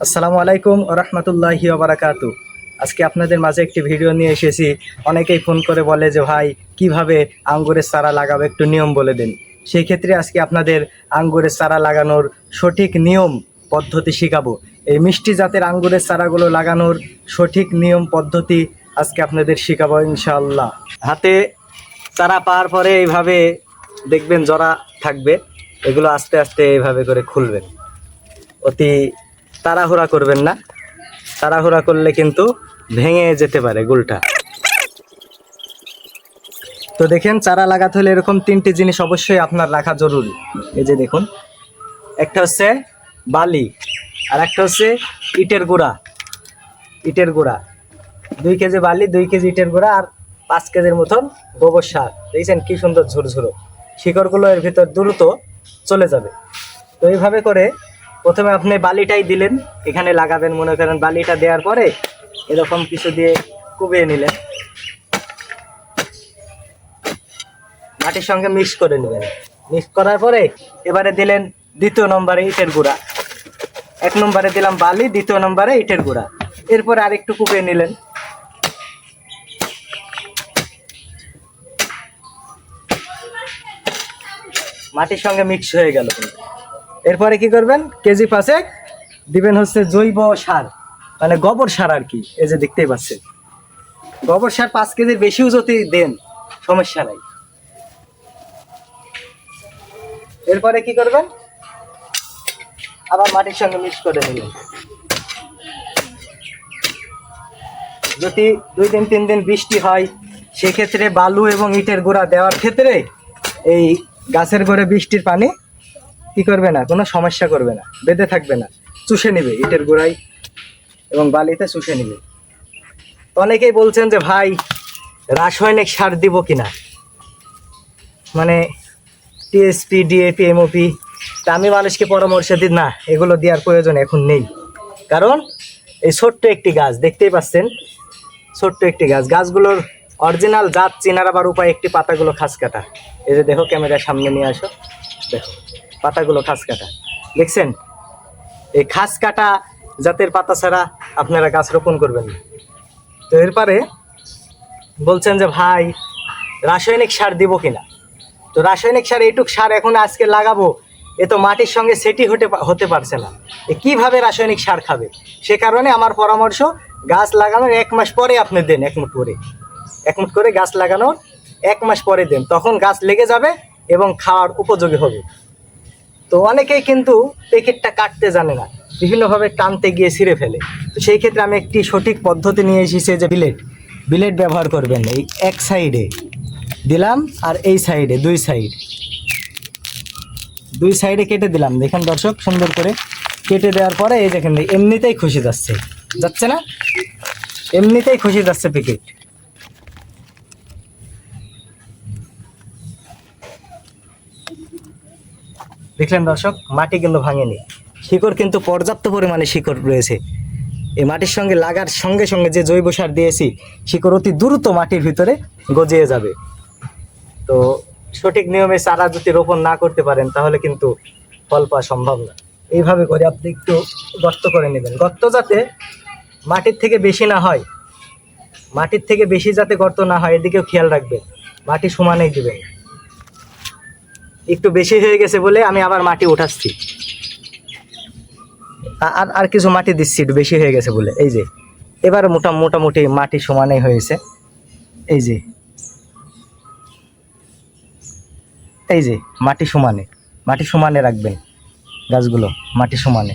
আসসালামু আলাইকুম রহমতুল্লাহি বারাকাতু। আজকে আপনাদের মাঝে একটি ভিডিও নিয়ে এসেছি। অনেকেই ফোন করে বলে যে, ভাই, কীভাবে আঙ্গুরের চারা লাগাবো? একটু নিয়ম বলে দিন। সেই ক্ষেত্রে আজকে আপনাদের আঙ্গুরের চারা লাগানোর সঠিক নিয়ম পদ্ধতি শেখাবো। এই মিষ্টি জাতের আঙ্গুরের চারাগুলো লাগানোর সঠিক নিয়ম পদ্ধতি আজকে আপনাদের শেখাবো ইনশাল্লাহ হাতে চারা পাওয়ার পরে এইভাবে দেখবেন জরা থাকবে। এগুলো আস্তে আস্তে এইভাবে করে খুলবেন। অতি তাড়াহুড়া করবেন না। তাড়াহুড়া করলে কিন্তু ভেঙে যেতে পারে গুলটা। তো দেখেন, চারা লাগাতে হলে এরকম তিনটি জিনিস অবশ্যই আপনার রাখা জরুরি। এই যে দেখুন, একটা হচ্ছে বালি আর একটা হচ্ছে ইটের গুঁড়া। ইটের গুঁড়া। দুই কেজি বালি, দুই কেজি ইটের গুঁড়া আর পাঁচ কেজির মতন গোবর সার। দেখছেন কি সুন্দর ঝুরঝুরো। শিকড়গুলো এর ভিতর দ্রুত চলে যাবে। তো এইভাবে করে প্রথমে আপনি বালিটাই দিলেন, এখানে লাগাবেন মনে করেন বালিটা দেওয়ার পরে এরকম কিছু দিয়ে কুবিয়ে নিলেন। মাটির সঙ্গে মিক্স করে নেবেন। মিক্স করার পরে এবারে দিলেন দ্বিতীয় নম্বরে ইটের গুঁড়া। এক নম্বরে দিলাম বালি, দ্বিতীয় নম্বরে ইটের গুঁড়া। এরপরে আরেকটু কুপিয়ে নিলেন। মাটির সঙ্গে মিক্স হয়ে গেল। এরপরে কি করবেন? কেজি পাঁচেক দিবেন হচ্ছে জৈব সার মানে গোবর সার আর কি, এই যে দেখতেই পাচ্ছেন। গোবর সার পাঁচ কেজির বেশিও যদি দেন, সমস্যা নাই। এরপরে কি করবেন? আবার মাটির সঙ্গে মিক্স করে নিলেন। যদি দুই দিন, তিন দিন বৃষ্টি হয়, সেক্ষেত্রে বালু এবং ইটের গুঁড়া দেওয়ার ক্ষেত্রে এই গাছের গোড়ে বৃষ্টির পানি কি করবে না, কোনো সমস্যা করবে না, বেঁধে থাকবে না, চুষে নেবে ইটের গোড়াই এবং বালিতে চুষে নেবে। অনেকেই বলছেন যে, ভাই, রাসায়নিক সার দিব কিনা? মানে টিএসপি ডিএপি এমওপি তা আমি মানুষকে পরামর্শ দিই, না, এগুলো দেওয়ার প্রয়োজন এখন নেই। কারণ এই ছোট্ট একটি গাছ, দেখতেই পাচ্ছেন, ছোট্ট একটি গাছ। গাছগুলোর অরিজিনাল জাত, চেনার আবার উপায় একটি, পাতাগুলো খাস কাটা এই যে দেখো, ক্যামেরার সামনে নিয়ে আসো। দেখো। পাতাগুলো খাস কাটা। দেখছেন? এই খাস কাটা জাতের পাতা ছাড়া আপনারা গাছ রোপণ করবেন না। তো এরপরে বলছেন যে, ভাই, রাসায়নিক সার দিব কিনা? তো রাসায়নিক সার এইটুক সার এখন আজকে লাগাবো, এ তো মাটির সঙ্গে সেটি হতে হতে পারছে না। এ কীভাবে রাসায়নিক সার খাবে? সে কারণে আমার পরামর্শ, গাছ লাগানোর এক মাস পরে আপনি দেন, এক মুঠ করে। এক মুঠ করে গাছ লাগানোর এক মাস পরে দেন। তখন গাছ লেগে যাবে এবং খাওয়ার উপযোগী হবে। তো অনেকেই কিন্তু প্যাকেটটা কাটতে জানে না, বিভিন্নভাবে টানতে গিয়ে ছিঁড়ে ফেলে। তো সেই ক্ষেত্রে আমি একটি সঠিক পদ্ধতি নিয়ে এসেছি যে বিলেট বিলেট ব্যবহার করবেন এই এক সাইডে দিলাম আর এই সাইডে দুই সাইড দুই সাইডে কেটে দিলাম। দেখেন দর্শক, সুন্দর করে কেটে দেওয়ার পরে এই দেখেন এমনিতেই খুশি যাচ্ছে। যাচ্ছে না? এমনিতেই খুশি যাচ্ছে প্যাকেট দেখলেন দর্শক, মাটি কিন্তু ভাঙেনি। শিকড় কিন্তু পর্যাপ্ত পরিমাণে শিকড় রয়েছে। এই মাটির সঙ্গে লাগার সঙ্গে সঙ্গে যে জৈব সার দিয়েছি, শিকড় অতি দ্রুত মাটির ভিতরে গজিয়ে যাবে। তো সঠিক নিয়মে চারা যদি রোপণ না করতে পারেন, তাহলে কিন্তু ফল পাওয়া সম্ভব না। এইভাবে করে আপনি একটু গর্ত করে নেবেন। গর্ত যাতে মাটির থেকে বেশি না হয়, মাটির থেকে বেশি যাতে গর্ত না হয়, এদিকেও খেয়াল রাখবেন। মাটি সমানেই দিবেন। একটু বেশি হয়ে গেছে বলে আমি আবার মাটি উঠাচ্ছি। আর আর কিছু মাটি দিচ্ছি, একটু বেশি হয়ে গেছে বলে। এই যে, এবার মোটা, মোটামুটি মাটি সমানে হয়েছে। এই যে এই যে, মাটি সমানে। মাটি সমানে রাখবেন গাছগুলো, মাটি সমানে।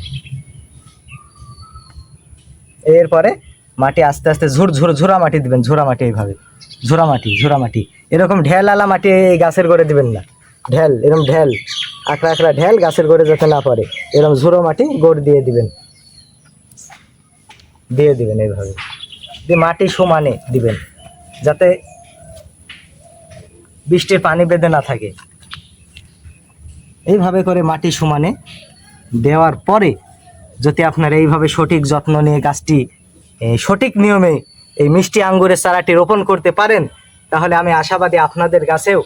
এরপরে মাটি আস্তে আস্তে ঝুর ঝুর, ঝোরা মাটি দিবেন, ঝোরা মাটি এইভাবে। ঝোরা মাটি ঝোরা মাটি। এরকম ঢেল আলা মাটি এই গাছের করে দিবেন না। ঢেল এরকম ঢেল, আঁকড়া আকড়া ঢেল গাছের করে যাতে না পারে এরকম ঝুড়ো মাটি গোড় দিয়ে দিবেন। দিয়ে দিবেন এইভাবে। দিয়ে মাটি সমানে দিবেন, যাতে বৃষ্টির পানি বেঁধে না থাকে। এইভাবে করে মাটি সমানে দেওয়ার পরে যদি আপনার এইভাবে সঠিক যত্ন নিয়ে গাছটি সঠিক নিয়মে এই মিষ্টি আঙ্গুরের চারাটি রোপণ করতে পারেন, তাহলে আমি আশাবাদী আপনাদের গাছেও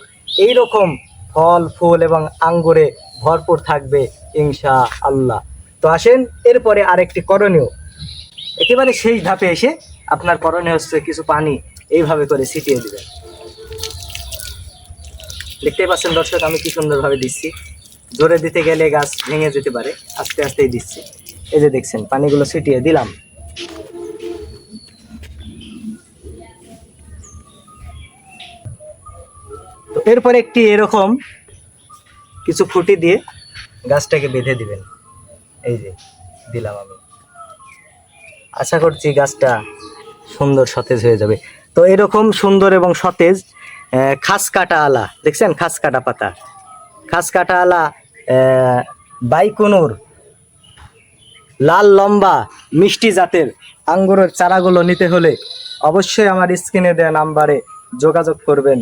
এই রকম ফল, ফুল এবং আঙ্গুরে ভরপুর থাকবে ইনশা আল্লাহ তো আসেন, এরপরে আরেকটি করণীয়। একেবারে সেই ধাপে এসে আপনার করণীয় হচ্ছে কিছু পানি এইভাবে করে ছিটিয়ে দিবেন। দেখতেই পাচ্ছেন দর্শক, আমি কি সুন্দরভাবে দিচ্ছি। জোরে দিতে গেলে গাছ ভেঙে যেতে পারে, আস্তে আস্তেই দিচ্ছি। এই যে দেখছেন, পানিগুলো ছিটিয়ে দিলাম। তো এরপরে একটি এরকম কিছু খুঁটি দিয়ে গাছটাকে বেঁধে দিবেন। এই যে, দিলাম আমি। আশা করছি গাছটা সুন্দর সতেজ হয়ে যাবে। তো এরকম সুন্দর এবং সতেজ খাস কাটা আলা, দেখছেন? খাস কাটা পাতা। খাস কাটা আলা বাইকুনুর, লাল লম্বা, মিষ্টি জাতের আঙ্গুরের চারাগুলো নিতে হলে অবশ্যই আমার স্ক্রিনে দেওয়া নাম্বারে যোগাযোগ করবেন।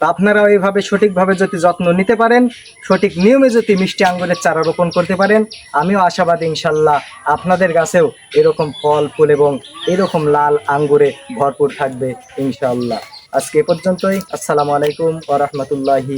তো আপনারাও এইভাবে সঠিকভাবে যদি যত্ন নিতে পারেন, সঠিক নিয়মে যদি মিষ্টি আঙ্গুরের চারা রোপণ করতে পারেন, আমিও আশাবাদী ইনশাল্লাহ আপনাদের গাছেও এরকম ফল, ফুল এবং এরকম লাল আঙ্গুরে ভরপুর থাকবে ইনশাল্লাহ। আজকে এ পর্যন্তই। আসসালামু আলাইকুম ওয়া রাহমাতুল্লাহি